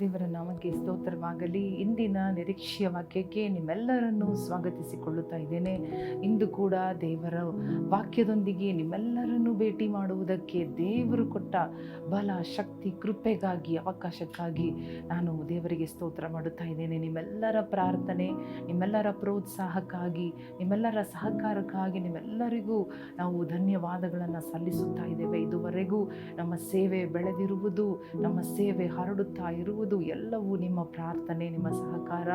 ದೇವರ ನಾಮಕ್ಕೆ ಸ್ತೋತ್ರವಾಗಲಿ. ಇಂದಿನ ನಿರೀಕ್ಷೆಯ ವಾಕ್ಯಕ್ಕೆ ನಿಮ್ಮೆಲ್ಲರನ್ನು ಸ್ವಾಗತಿಸಿಕೊಳ್ಳುತ್ತಾ ಇದ್ದೇನೆ. ಇಂದು ಕೂಡ ದೇವರ ವಾಕ್ಯದೊಂದಿಗೆ ನಿಮ್ಮೆಲ್ಲರನ್ನು ಭೇಟಿ ಮಾಡುವುದಕ್ಕೆ ದೇವರು ಕೊಟ್ಟ ಬಲ, ಶಕ್ತಿ, ಕೃಪೆಗಾಗಿ, ಅವಕಾಶಕ್ಕಾಗಿ ನಾನು ದೇವರಿಗೆ ಸ್ತೋತ್ರ ಮಾಡುತ್ತಾ ಇದ್ದೇನೆ. ನಿಮ್ಮೆಲ್ಲರ ಪ್ರಾರ್ಥನೆ, ನಿಮ್ಮೆಲ್ಲರ ಪ್ರೋತ್ಸಾಹಕ್ಕಾಗಿ, ನಿಮ್ಮೆಲ್ಲರ ಸಹಕಾರಕ್ಕಾಗಿ ನಿಮ್ಮೆಲ್ಲರಿಗೂ ನಾವು ಧನ್ಯವಾದಗಳನ್ನು ಸಲ್ಲಿಸುತ್ತಾ ಇದ್ದೇವೆ. ಇದುವರೆಗೂ ನಮ್ಮ ಸೇವೆ ಬೆಳೆದಿರುವುದು, ನಮ್ಮ ಸೇವೆ ಹರಡುತ್ತಾ ಇರುವುದು ಎಲ್ಲವೂ ನಿಮ್ಮ ಪ್ರಾರ್ಥನೆ, ನಿಮ್ಮ ಸಹಕಾರ,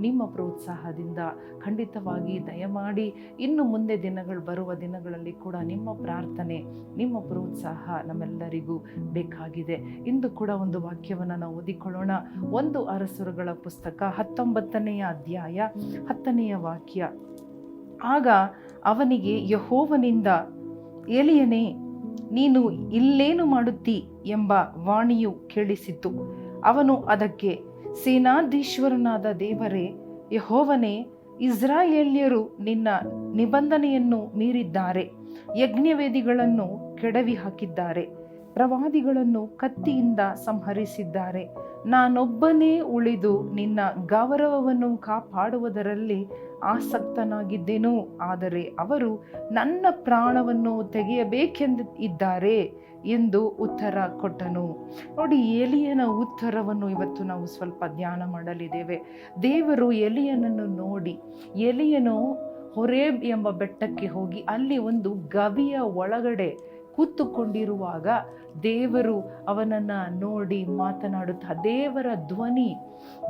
ನಿಮ್ಮ ಪ್ರೋತ್ಸಾಹದಿಂದ. ಖಂಡಿತವಾಗಿ ದಯಮಾಡಿ ಇನ್ನು ಮುಂದೆ ದಿನಗಳು, ಬರುವ ದಿನಗಳಲ್ಲಿ ಕೂಡ ನಿಮ್ಮ ಪ್ರಾರ್ಥನೆ, ನಿಮ್ಮ ಪ್ರೋತ್ಸಾಹ ನಮ್ಮೆಲ್ಲರಿಗೂ ಬೇಕಾಗಿದೆ. ಇಂದು ಕೂಡ ಒಂದು ವಾಕ್ಯವನ್ನು ನಾವು ಓದಿಕೊಳ್ಳೋಣ. ಒಂದು ಅರಸುರುಗಳ ಪುಸ್ತಕ ಹತ್ತೊಂಬತ್ತನೆಯ ಅಧ್ಯಾಯ ಹತ್ತನೆಯ ವಾಕ್ಯ. ಆಗ ಅವನಿಗೆ ಯಹೋವನಿಂದ, ಎಲಿಯನೇ, ನೀನು ಇಲ್ಲೇನು ಮಾಡುತ್ತಿ? ಎಂಬ ವಾಣಿಯು ಕೇಳಿಸಿತು ಅವನು ಅದಕ್ಕೆ, ಸೇನಾಧೀಶ್ವರನಾದ ದೇವರೇ, ಯಹೋವನೇ, ಇಸ್ರಾಯೇಲ್ಯರು ನಿನ್ನ ನಿಬಂಧನೆಯನ್ನು ಮೀರಿದ್ದಾರೆ, ಯಜ್ಞವೇದಿಗಳನ್ನು ಕೆಡವಿ ಹಾಕಿದ್ದಾರೆ ಪ್ರವಾದಿಗಳನ್ನು ಕತ್ತಿಯಿಂದ ಸಂಹರಿಸಿದ್ದಾರೆ. ನಾನೊಬ್ಬನೇ ಉಳಿದು ನಿನ್ನ ಗೌರವವನ್ನು ಕಾಪಾಡುವುದರಲ್ಲಿ ಆಸಕ್ತನಾಗಿದ್ದೆನು, ಆದರೆ ಅವರು ನನ್ನ ಪ್ರಾಣವನ್ನು ತೆಗೆಯಬೇಕೆಂದು ಇದ್ದಾರೆ ಎಂದು ಉತ್ತರ ಕೊಟ್ಟನು. ನೋಡಿ, ಎಲಿಯನ ಉತ್ತರವನ್ನು ಇವತ್ತು ನಾವು ಸ್ವಲ್ಪ ಧ್ಯಾನ ಮಾಡಲಿದ್ದೇವೆ. ದೇವರು ಎಲಿಯನನ್ನು ನೋಡಿ, ಎಲಿಯನು ಹೊರೇಬ್ ಎಂಬ ಬೆಟ್ಟಕ್ಕೆ ಹೋಗಿ ಅಲ್ಲಿ ಒಂದು ಗವಿಯ ಒಳಗಡೆ ಕೂತುಕೊಂಡಿರುವಾಗ ದೇವರು ಅವನನ್ನು ನೋಡಿ ಮಾತನಾಡುತ್ತಾ, ದೇವರ ಧ್ವನಿ,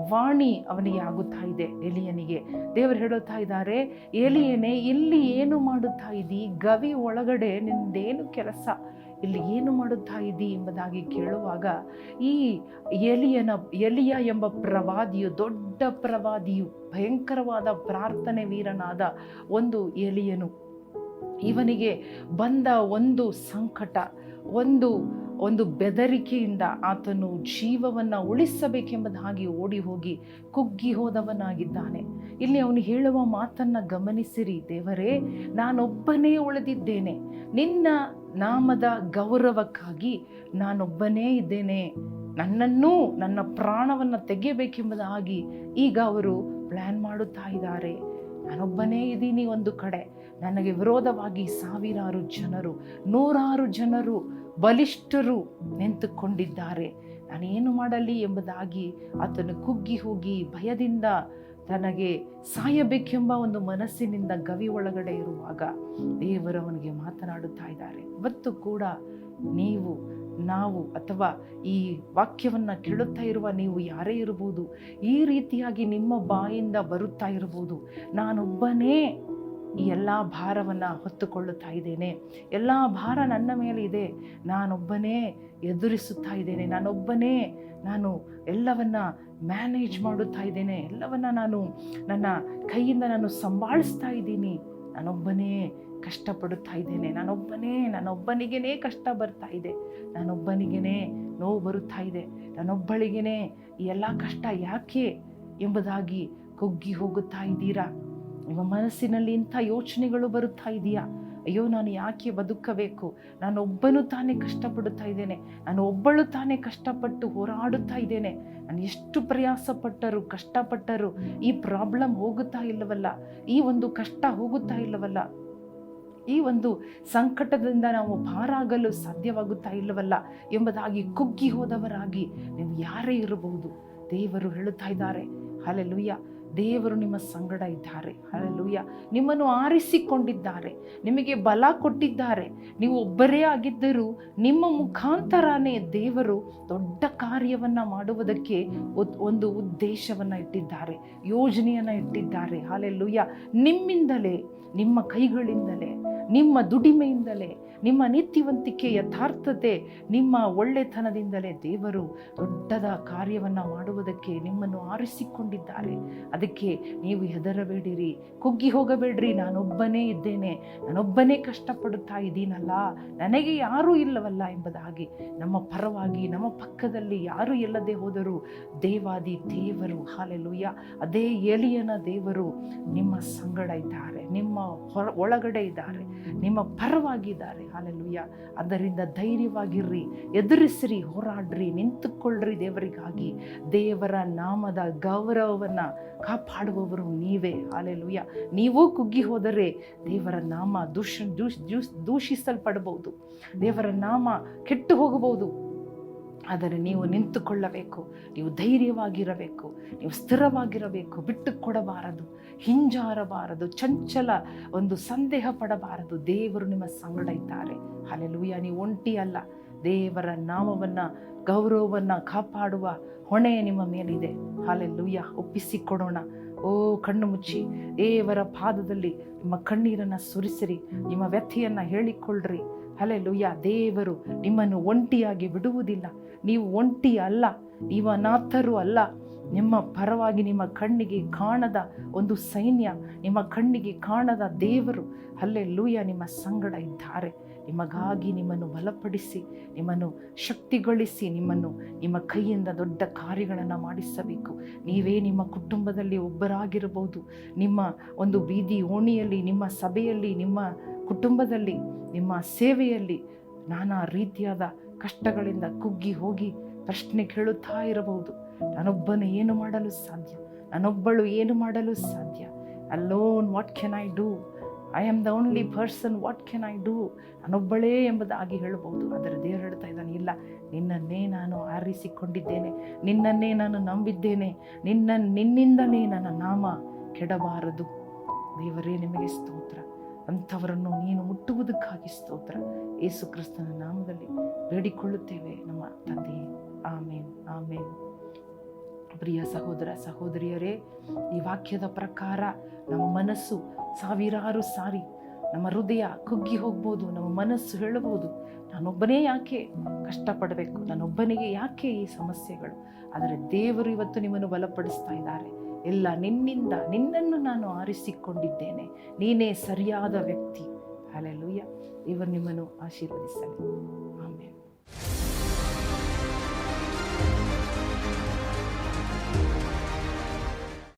ವಾಣಿ ಅವನಿಗೆ ಆಗುತ್ತಾ ಇದೆ ಎಲಿಯನಿಗೆ. ದೇವರು ಹೇಳುತ್ತಾ ಇದ್ದಾರೆ, ಎಲಿಯನೇ, ಇಲ್ಲಿ ಏನು ಮಾಡುತ್ತಾ ಇದ್ದಿ? ಗವಿ ಒಳಗಡೆ ನಿಂದೇನು ಕೆಲಸ? ಇಲ್ಲಿ ಏನು ಮಾಡುತ್ತಾ ಇದ್ದಿ? ಎಂಬುದಾಗಿ ಕೇಳುವಾಗ, ಈ ಎಲಿಯನ, ಎಲಿಯ ಎಂಬ ಪ್ರವಾದಿಯು, ದೊಡ್ಡ ಪ್ರವಾದಿಯು, ಭಯಂಕರವಾದ ಪ್ರಾರ್ಥನೆ ವೀರನಾದ ಒಂದು ಎಲಿಯನು ಇವನಿಗೆ ಬಂದ ಒಂದು ಸಂಕಟ, ಒಂದು ಒಂದು ಬೆದರಿಕೆಯಿಂದ ಆತನು ಜೀವವನ್ನು ಉಳಿಸಬೇಕೆಂಬುದಾಗಿ ಓಡಿ ಹೋಗಿ ಕುಗ್ಗಿ ಹೋದವನಾಗಿದ್ದಾನೆ. ಇಲ್ಲಿ ಅವನು ಹೇಳುವ ಮಾತನ್ನು ಗಮನಿಸಿರಿ ದೇವರೇ, ನಾನೊಬ್ಬನೇ ಉಳಿದಿದ್ದೇನೆ. ನಿನ್ನ ನಾಮದ ಗೌರವಕ್ಕಾಗಿ ನಾನೊಬ್ಬನೇ ಇದ್ದೇನೆ. ನನ್ನನ್ನೂ ನನ್ನ ಪ್ರಾಣವನ್ನು ತೆಗೆಯಬೇಕೆಂಬುದಾಗಿ ಈಗ ಅವರು ಪ್ಲ್ಯಾನ್ ಮಾಡುತ್ತಾ ಇದ್ದಾರೆ. ನಾನೊಬ್ಬನೇ ಇದ್ದೀನಿ ಒಂದು ಕಡೆ. ನನಗೆ ವಿರೋಧವಾಗಿ ಸಾವಿರಾರು ಜನರು, ನೂರಾರು ಜನರು ಬಲಿಷ್ಠರು ನಿಂತುಕೊಂಡಿದ್ದಾರೆ. ನಾನೇನು ಮಾಡಲಿ ಎಂಬುದಾಗಿ ಆತನು ಕುಗ್ಗಿ ಹೋಗಿ ಭಯದಿಂದ ತನಗೆ ಸಾಯಬೇಕೆಂಬ ಒಂದು ಮನಸ್ಸಿನಿಂದ ಗವಿ ಒಳಗಡೆ ಇರುವಾಗ ದೇವರವನಿಗೆ ಮಾತನಾಡುತ್ತಾ ಇದ್ದಾರೆ. ಇವತ್ತು ಕೂಡ ನೀವು, ನಾವು ಅಥವಾ ಈ ವಾಕ್ಯವನ್ನು ಕೇಳುತ್ತಾ ಇರುವ ನೀವು ಯಾರೇ ಇರಬಹುದು, ಈ ರೀತಿಯಾಗಿ ನಿಮ್ಮ ಬಾಯಿಂದ ಬರುತ್ತಾ ಇರಬಹುದು. ನಾನೊಬ್ಬನೇ ಈ ಎಲ್ಲ ಭಾರವನ್ನು ಹೊತ್ತುಕೊಳ್ಳುತ್ತಾ ಇದ್ದೇನೆ. ಎಲ್ಲ ಭಾರ ನನ್ನ ಮೇಲೆ ಇದೆ ನಾನೊಬ್ಬನೇ ಎದುರಿಸುತ್ತಾ ಇದ್ದೇನೆ. ನಾನೊಬ್ಬನೇ ನಾನು ಎಲ್ಲವನ್ನ ಮ್ಯಾನೇಜ್ ಮಾಡುತ್ತಾ ಇದ್ದೇನೆ. ಎಲ್ಲವನ್ನ ನಾನು ನನ್ನ ಕೈಯಿಂದ ನಾನು ಸಂಭಾಳಿಸ್ತಾ ಇದ್ದೀನಿ. ನಾನೊಬ್ಬನೇ ಕಷ್ಟಪಡುತ್ತಾ ಇದ್ದೇನೆ. ನಾನೊಬ್ಬನೇ ನಾನೊಬ್ಬನಿಗೇ ಕಷ್ಟ ಬರ್ತಾ ಇದೆ. ನಾನೊಬ್ಬನಿಗೇ ನೋವು ಬರುತ್ತಾ ಇದೆ. ನಾನೊಬ್ಬಳಿಗೇ ಈ ಎಲ್ಲ ಕಷ್ಟ ಯಾಕೆ ಎಂಬುದಾಗಿ ಕುಗ್ಗಿ ಹೋಗುತ್ತಾ ಇದ್ದೀರಾ? ನಿಮ್ಮ ಮನಸ್ಸಿನಲ್ಲಿ ಇಂಥ ಯೋಚನೆಗಳು ಬರುತ್ತಾ ಇದೆಯಾ? ಅಯ್ಯೋ, ನಾನು ಯಾಕೆ ಬದುಕಬೇಕು? ನಾನು ಒಬ್ಬನು ತಾನೇ ಕಷ್ಟಪಡುತ್ತಾ ಇದ್ದೇನೆ. ನಾನು ಒಬ್ಬಳು ತಾನೇ ಕಷ್ಟಪಟ್ಟು ಹೋರಾಡುತ್ತಾ ಇದ್ದೇನೆ. ನಾನು ಎಷ್ಟು ಪ್ರಯಾಸಪಟ್ಟರು, ಕಷ್ಟಪಟ್ಟರು, ಈ ಪ್ರಾಬ್ಲಮ್ ಹೋಗುತ್ತಾ ಇಲ್ಲವಲ್ಲ? ಈ ಒಂದು ಕಷ್ಟ ಹೋಗುತ್ತಾ ಇಲ್ಲವಲ್ಲ? ಈ ಒಂದು ಸಂಕಟದಿಂದ ನಾವು ಪಾರಾಗಲು ಸಾಧ್ಯವಾಗುತ್ತಾ ಇಲ್ಲವಲ್ಲ? ಎಂಬುದಾಗಿ ಕುಗ್ಗಿ ಹೋದವರಾಗಿ ನೀವು ಯಾರೇ ಇರಬಹುದು. ದೇವರು ಹೇಳುತ್ತಾ ಇದ್ದಾರೆ. ಹಾಲೆಲುಯ್ಯ ದೇವರು ನಿಮ್ಮ ಸಂಗಡ ಇದ್ದಾರೆ. ಅಲ್ಲೂಯ್ಯ ನಿಮ್ಮನ್ನು ಆರಿಸಿಕೊಂಡಿದ್ದಾರೆ. ನಿಮಗೆ ಬಲ ಕೊಟ್ಟಿದ್ದಾರೆ. ನೀವು ಒಬ್ಬರೇ ಆಗಿದ್ದರೂ ನಿಮ್ಮ ಮುಖಾಂತರನೇ ದೇವರು ದೊಡ್ಡ ಕಾರ್ಯವನ್ನು ಮಾಡುವುದಕ್ಕೆ ಒಂದು ಉದ್ದೇಶವನ್ನು ಇಟ್ಟಿದ್ದಾರೆ. ಯೋಜನೆಯನ್ನು ಇಟ್ಟಿದ್ದಾರೆ. ಅಲ್ಲೆಲ್ಲೂಯ್ಯ ನಿಮ್ಮಿಂದಲೇ, ನಿಮ್ಮ ಕೈಗಳಿಂದಲೇ ನಿಮ್ಮ ದುಡಿಮೆಯಿಂದಲೇ, ನಿಮ್ಮ ನೀತಿವಂತಿಕೆ ಯಥಾರ್ಥತೆ, ನಿಮ್ಮ ಒಳ್ಳೆತನದಿಂದಲೇ ದೇವರು ದೊಡ್ಡದ ಕಾರ್ಯವನ್ನು ಮಾಡುವುದಕ್ಕೆ ನಿಮ್ಮನ್ನು ಆರಿಸಿಕೊಂಡಿದ್ದಾರೆ. ಅದಕ್ಕೆ ನೀವು ಹೆದರಬೇಡಿರಿ, ಕುಗ್ಗಿ ಹೋಗಬೇಡ್ರಿ. ನಾನೊಬ್ಬನೇ ಇದ್ದೇನೆ, ನಾನೊಬ್ಬನೇ ಕಷ್ಟಪಡುತ್ತಾ ಇದ್ದೀನಲ್ಲ, ನನಗೆ ಯಾರೂ ಇಲ್ಲವಲ್ಲ ಎಂಬುದಾಗಿ. ನಮ್ಮ ಪರವಾಗಿ, ನಮ್ಮ ಪಕ್ಕದಲ್ಲಿ ಯಾರೂ ಇಲ್ಲದೆ ಹೋದರೂ ದೇವಾದಿ ದೇವರು, ಹಾಲೆಲುಯ್ಯ, ಅದೇ ಎಲಿಯನ ದೇವರು ನಿಮ್ಮ ಸಂಗಡ ಇದ್ದಾರೆ, ನಿಮ್ಮ ಹೊರ, ಒಳಗಡೆ ಇದ್ದಾರೆ. ನಿಮ್ಮ ಪರವಾಗಿದ್ದಾರೆ. ಹಾಲೆಲುಯ್ಯ ಅದರಿಂದ ಧೈರ್ಯವಾಗಿರ್ರಿ, ಎದುರಿಸ್ರಿ, ಹೋರಾಡ್ರಿ, ನಿಂತುಕೊಳ್ಳ್ರಿ ದೇವರಿಗಾಗಿ. ದೇವರ ನಾಮದ ಗೌರವವನ್ನು ಕಾಪಾಡುವವರು ನೀವೇ. ಹಾಲೆಲುಯ್ಯ ನೀವು ಕುಗ್ಗಿ ಹೋದರೆ ದೇವರ ನಾಮ ದೂಷ್ ದೂಷ್, ದೂಷಿಸಲ್ಪಡಬಹುದು. ದೇವರ ನಾಮ ಕೆಟ್ಟು ಹೋಗಬಹುದು. ಆದರೆ ನೀವು ನಿಂತುಕೊಳ್ಳಬೇಕು, ನೀವು ಧೈರ್ಯವಾಗಿರಬೇಕು, ನೀವು ಸ್ಥಿರವಾಗಿರಬೇಕು ಬಿಟ್ಟು ಕೊಡಬಾರದು ಹಿಂಜಾರಬಾರದು, ಚಂಚಲ ಒಂದು ಸಂದೇಹ ಪಡಬಾರದು. ದೇವರು ನಿಮ್ಮ ಸಂಗಡ ಇದ್ದಾರೆ. ಅಲ್ಲೆಲೂಯ ನೀವು ಒಂಟಿ ಅಲ್ಲ ದೇವರ ನಾಮವನ್ನು, ಗೌರವವನ್ನು ಕಾಪಾಡುವ ಹೊಣೆ ನಿಮ್ಮ ಮೇಲಿದೆ. ಹಾಲೆಲ್ಲೂಯ್ಯ ಒಪ್ಪಿಸಿಕೊಡೋಣ. ಓ ಕಣ್ಣು ಮುಚ್ಚಿ, ದೇವರ ಪಾದದಲ್ಲಿ ನಿಮ್ಮ ಕಣ್ಣೀರನ್ನು ಸುರಿಸಿರಿ, ನಿಮ್ಮ ವ್ಯಥೆಯನ್ನು ಹೇಳಿಕೊಳ್ಳ್ರಿ. ಲುಯ್ಯ ದೇವರು ನಿಮ್ಮನ್ನು ಒಂಟಿಯಾಗಿ ಬಿಡುವುದಿಲ್ಲ. ನೀವು ಒಂಟಿ ಅಲ್ಲ, ನೀವು ಅನಾಥರು ಅಲ್ಲ. ನಿಮ್ಮ ಪರವಾಗಿ ನಿಮ್ಮ ಕಣ್ಣಿಗೆ ಕಾಣದ ಒಂದು ಸೈನ್ಯ, ನಿಮ್ಮ ಕಣ್ಣಿಗೆ ಕಾಣದ ದೇವರು ಅಲ್ಲೇ ಲೂಯ ನಿಮ್ಮ ಸಂಗಡ ಇದ್ದಾರೆ. ನಿಮಗಾಗಿ ನಿಮ್ಮನ್ನು ಬಲಪಡಿಸಿ, ನಿಮ್ಮನ್ನು ಶಕ್ತಿಗೊಳಿಸಿ, ನಿಮ್ಮನ್ನು ನಿಮ್ಮ ಕೈಯಿಂದ ದೊಡ್ಡ ಕಾರ್ಯಗಳನ್ನು ಮಾಡಿಸಬೇಕು. ನೀವೇ ನಿಮ್ಮ ಕುಟುಂಬದಲ್ಲಿ ಒಬ್ಬರಾಗಿರಬಹುದು. ನಿಮ್ಮ ಒಂದು ಬೀದಿ ಓಣಿಯಲ್ಲಿ, ನಿಮ್ಮ ಸಭೆಯಲ್ಲಿ, ನಿಮ್ಮ ಕುಟುಂಬದಲ್ಲಿ, ನಿಮ್ಮ ಸೇವೆಯಲ್ಲಿ ನಾನಾ ರೀತಿಯಾದ ಕಷ್ಟಗಳಿಂದ ಕುಗ್ಗಿ ಹೋಗಿ ಪ್ರಶ್ನೆ ಕೇಳುತ್ತಾ ಇರಬಹುದು. ನಾನೊಬ್ಬನು ಏನು ಮಾಡಲು ಸಾಧ್ಯ? ನಾನೊಬ್ಬಳು ಏನು ಮಾಡಲು ಸಾಧ್ಯ? Alone what can I do I am the only person what can I do ನಾನೊಬ್ಬಳೇ ಎಂಬುದಾಗಿ ಹೇಳಬಹುದು. ಆದರೆ ದೇವರು ಹೇಳ್ತಾ ಇದ್ದಾನೆ, ಇಲ್ಲ, ನಿನ್ನನ್ನೇ ನಾನು ಆರಿಸಿಕೊಂಡಿದ್ದೇನೆ, ನಿನ್ನನ್ನೇ ನಾನು ನಂಬಿದ್ದೇನೆ, ನಿನ್ನ ನಿನ್ನಿಂದಲೇ ನನ್ನ ನಾಮ ಕೆಡಬಾರದು. ದೇವರೇ, ನಿಮಗೆ ಸ್ತೋತ್ರ. ಅಂಥವರನ್ನು ನೀನು ಮುಟ್ಟುವುದಕ್ಕಾಗಿ ಸ್ತೋತ್ರ. ಯೇಸು ಕ್ರಿಸ್ತನ ನಾಮದಲ್ಲಿ ಬೇಡಿಕೊಳ್ಳುತ್ತೇವೆ ನಮ್ಮ ತಂದೆಯೇ. ಆಮೇನ್ ಆಮೇನ್. ಪ್ರಿಯ ಸಹೋದರ, ಸಹೋದರಿಯರೇ, ಈ ವಾಕ್ಯದ ಪ್ರಕಾರ ನಮ್ಮ ಮನಸ್ಸು ಸಾವಿರಾರು ಸಾರಿ ನಮ್ಮ ಹೃದಯ ಕುಗ್ಗಿ ಹೋಗ್ಬೋದು, ನಮ್ಮ ಮನಸ್ಸು ಹೇಳಬಹುದು. ನಾನೊಬ್ಬನೇ ಯಾಕೆ ಕಷ್ಟಪಡಬೇಕು? ನಾನೊಬ್ಬನಿಗೆ ಯಾಕೆ ಈ ಸಮಸ್ಯೆಗಳು? ಆದರೆ ದೇವರು ಇವತ್ತು ನಿಮ್ಮನ್ನು ಬಲಪಡಿಸ್ತಾ ಇದ್ದಾರೆ. ಎಲ್ಲ ನಿನ್ನಿಂದ ನಿನ್ನನ್ನು ನಾನು ಆರಿಸಿಕೊಂಡಿದ್ದೇನೆ. ನೀನೇ ಸರಿಯಾದ ವ್ಯಕ್ತಿ. ಅಲೆಲುಯ್ಯ ಇವರು ನಿಮ್ಮನ್ನು ಆಶೀರ್ವದಿಸಲಿ.